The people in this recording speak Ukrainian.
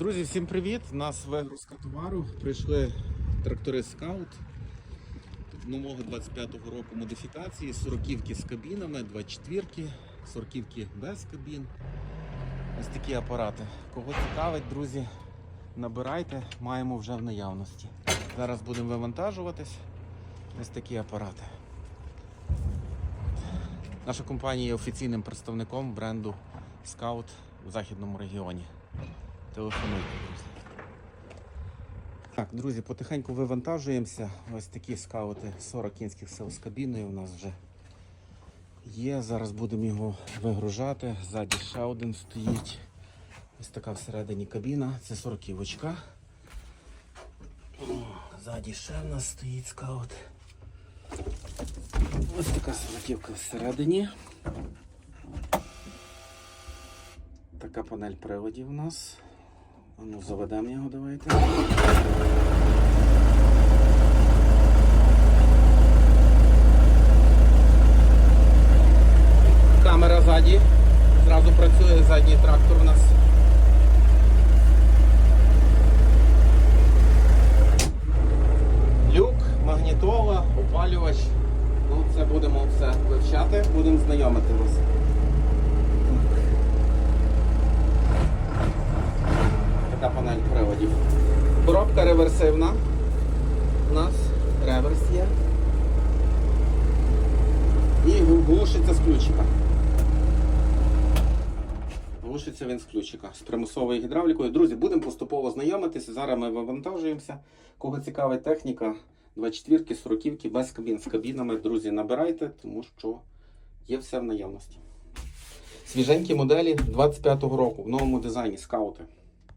Друзі, всім привіт! У нас вигрузка товару. Прийшли трактори Скаут нового 25-го року модифікації, 40-ки з кабінами, 24-ки, 40-ки без кабін. Ось такі апарати. Кого цікавить, друзі, набирайте, маємо вже в наявності. Зараз будемо вивантажуватись. Ось такі апарати. Наша компанія є офіційним представником бренду Scout в західному регіоні. Телефонуйте. Так, друзі, потихеньку вивантажуємося. Ось такі скаути 40 кінських сил з кабіною у нас вже є. Зараз будемо його вигружати. Ззаді ще один стоїть. Ось така всередині кабіна. Це 40 очка. Ззаді ще в нас стоїть скаут. Ось така сороківка всередині. Така панель приводів у нас. А Ну, заведемо його, давайте. Камера ззаді. Зразу працює задній трактор у нас. Люк, магнітола, опалювач. Ну, це будемо все вивчати, будемо знайомити вас. Панель приводів. Коробка реверсивна. У нас реверс є. І глушиться з ключика. Глушиться він з ключика з примусовою гідравлікою. Друзі, будемо поступово знайомитися. Зараз ми вивантажуємося. Кого цікавить техніка 24-ки, 40-ки, без кабін з кабінами. Друзі, набирайте, тому що є все в наявності. Свіженькі моделі 25-го року в новому дизайні скаути.